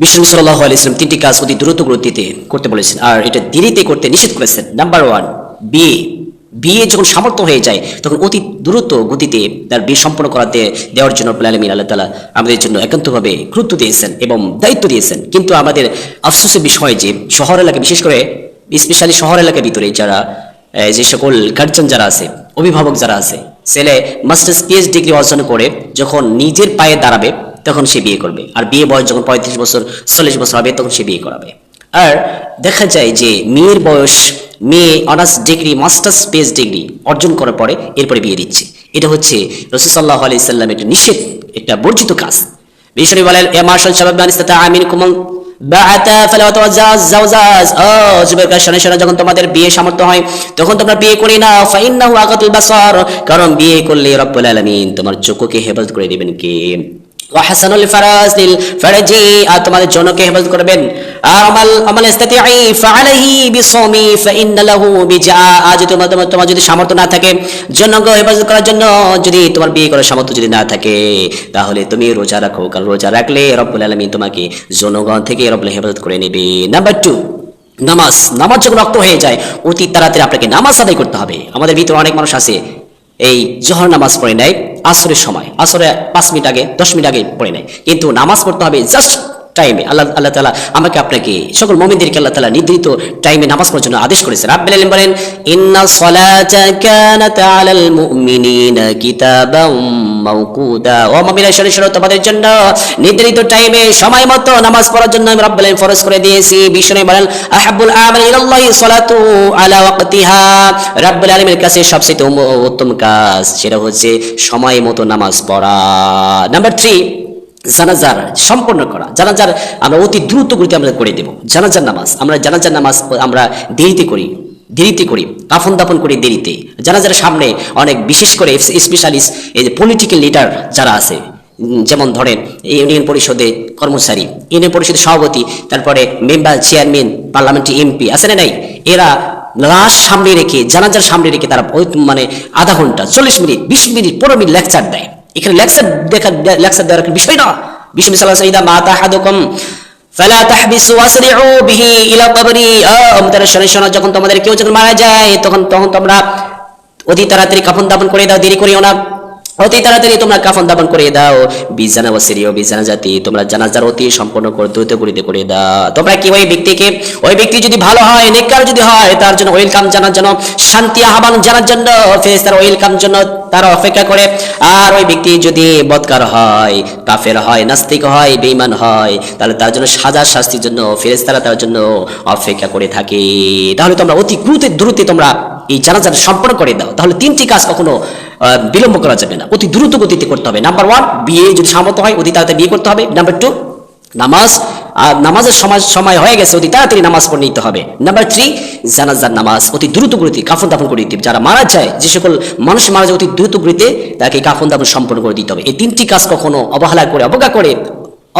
বিষ্ণু সাল্লাহ আলাইসলাম তিনটি কাজ অতি দ্রুত গতিতে করতে বলেছেন। আর এটা দেরিতে করতে নিষেধ করেছেন। নাম্বার ওয়ান বিয়ে বিয়ে যখন সামর্থ্য হয়ে যায়, তখন অতি দ্রুত গতিতে তার বিয়ে সম্পন্ন করাতে দেওয়ার জন্য আলমিন আল্লাহ তালা আমাদের জন্য একান্তভাবে গুরুত্ব দিয়েছেন এবং দায়িত্ব দিয়েছেন। কিন্তু আমাদের আফসোসের বিষয় যে শহর এলাকা, বিশেষ করে স্পেশালি শহর এলাকার ভিতরে যারা যে সকল গার্জেন যারা আছে, অভিভাবক যারা আছে, ছেলে মাস্টার্স পিএইচ ডিগ্রি অর্জন করে, যখন নিজের পায়ে দাঁড়াবে তখন সে বিয়ে করবে। আর বিয়ে বয়স যখন পঁয়ত্রিশ বছর, চল্লিশ বছর হবে, তখন সে বিয়ে করাবে। আর দেখা যায় যে মেয়ের বয়স, মেয়ে honours degree, masters PH degree অর্জন করার পরে এরপরে বিয়ে দিচ্ছে। এটা হচ্ছে রসুসাল্লাহ আলি সাল্লাম একটা নিষেধ, একটা বর্জিত কাজ। বিশ্বনী বলেন, এ মার্শাল মানিস্তাতা আমিন কুমল যখন তোমাদের বিয়ে সামর্থ্য হয়, তখন তোমরা বিয়ে করে না কারণ বিয়ে করলে রব্বুল আলামিন তোমার চোখকে হেফাজত করে দিবেন কে? তাহলে তুমি রোজা রাখো। কারণ রোজা রাখলে তোমাকে জনগণ থেকে হেফাজত করে নেবে। নাম্বার টু নামাজ। নামাজ যখন রক্ত হয়ে যায়, অতি তাড়াতাড়ি আপনাকে নামাজ আদায় করতে হবে। আমাদের ভিতরে অনেক মানুষ আছে এই জহর নামাজ পড়ে নেয়, আসরের সময়। আসরে পাঁচ মিনিট আগে, দশ মিনিট আগে পড়ে নেয়। কিন্তু নামাজ পড়তে হবে জাস্ট টাইমে আল্লাহ আল্লাহ তালা আমাকে আপনাকে সকল মোমিনদেরকে আল্লাহ তালা নির্ধারিত টাইমে নামাজ পড়ার জন্য আদেশ করেছেন। রাব্বিল আলামিন বলেন, ইন্না সলাতা কানাত আলাল মুমিনিনা কিতাবাম মাওকুদা। ও মুমিনা শুনে শুনো তোমাদের জন্য নির্ধারিত টাইমে সময় মতো নামাজ পড়ার জন্য আমি রাব্বুল আলামিন ফরজ করে দিয়েছি। বিষ্ণু বলেন, আহাব্বুল আমাল ইলাল্লাহি সালাতু আলা ওয়াক্তিহা। রাব্বুল আলামিনের কাছে সবচেয়ে উত্তম কাজ সেটা হচ্ছে সময় মতো নামাজ পড়া। নাম্বার থ্রি জানাজার সম্পন্ন করা। জানাজার আমরা অতি দ্রুত গতিতে আমরা করে দেব। জানাজার নামাজ, আমরা জানাজার নামাজ আমরা দেরিতে করি দেরিতে করি, কাফন দাফন করি দেরিতে। জানাজার সামনে অনেক বিশেষ করে স্পেশালিস্ট এই যে পলিটিক্যাল লিডার যারা আছে যেমন ধরেন এই ইউনিয়ন পরিষদে কর্মচারী, ইউনিয়ন পরিষদের সভাপতি, তারপরে মেম্বার চেয়ারম্যান পার্লামেন্টে এমপি আছে না নাই? এরা লাশ সামনে রেখে, জানাজার সামনে রেখে তারা মানে আধা ঘণ্টা, চল্লিশ মিনিট, বিশ মিনিট, পনেরো মিনিট লেকচার দেয়। এখানে লেকচার দেখা লেকচার দেওয়ার বিষয় না। বিষ্ণু সাল্লাহ সাইদা মাতা হাদুকম ফালা তাহবিসু ওয়াসরিউ বিহি ইলা কবরি। আমাদের শোনো শোনা যখন তোমাদের কেউ যখন মারা যায়, তখন তখন তোমরা অতি তাড়াতাড়ি কাফন দাফন করে দাও, দেরি করিও না। অতি তাড়াতাড়ি তোমরা কাফন দাফন করে দাও। বিজানা ওয়াসিরিও বিজানা জাতি, তোমরা জানাজার অতি সম্পন্ন করে দ্রুত করিতে করে দাও। তোমরা কি ওই ব্যক্তিকে, ওই ব্যক্তি যদি ভালো হয়, নেককার যদি হয়, তার জন্য ওয়েলকাম জানার জন্য শান্তি আহ্বান জানার জন্য, ফেরেশতার ওয়েলকাম জন্য তারা অপেক্ষা করে। আর ওই ব্যক্তি যদি বদকার হয়, কাফের হয়, নাস্তিক হয়, বেঈমান হয়, তাহলে তার জন্য সাজা শাস্তির জন্য, ফেরেশতারা তার জন্য অপেক্ষা করে থাকে। তাহলে তোমরা অতি দ্রুত দ্রুত তোমরা এই জানাজার সম্পন্ন করে দাও। তাহলে তিনটি কাজ কখনো বিলম্ব করা যাবে না। অতি দ্রুত গতিতে করতে হবে। নাম্বার ওয়ান বিয়ে যদি সামর্থ্য হয়, অতি তাড়াতাড়ি বিয়ে করতে হবে। নাম্বার টু নামাজ আর নামাজের সময় সময় হয়ে গেছে, অতি তাড়াতাড়ি নামাজ পড়ে নিতে হবে। নাম্বার থ্রি জানাজার নামাজ, অতি দ্রুত গতিতে কাফন দাফন করে দিতে। যারা মারা যায়, যে সকল মানুষ মারা যায়, অতি দ্রুত গতিতে তাকে কাফন দাফন সম্পন্ন করে দিতে হবে। এই তিনটি কাজ কখনো অবহেলা করে, অবজ্ঞা করে,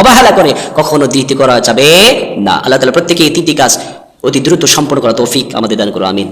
অবহেলা করে কখনো দিতে করা যাবে না। আল্লাহ তালা প্রত্যেকে এই তিনটি কাজ অতি দ্রুত সম্পন্ন করা তৌফিক আমাদের দান করো আমিন।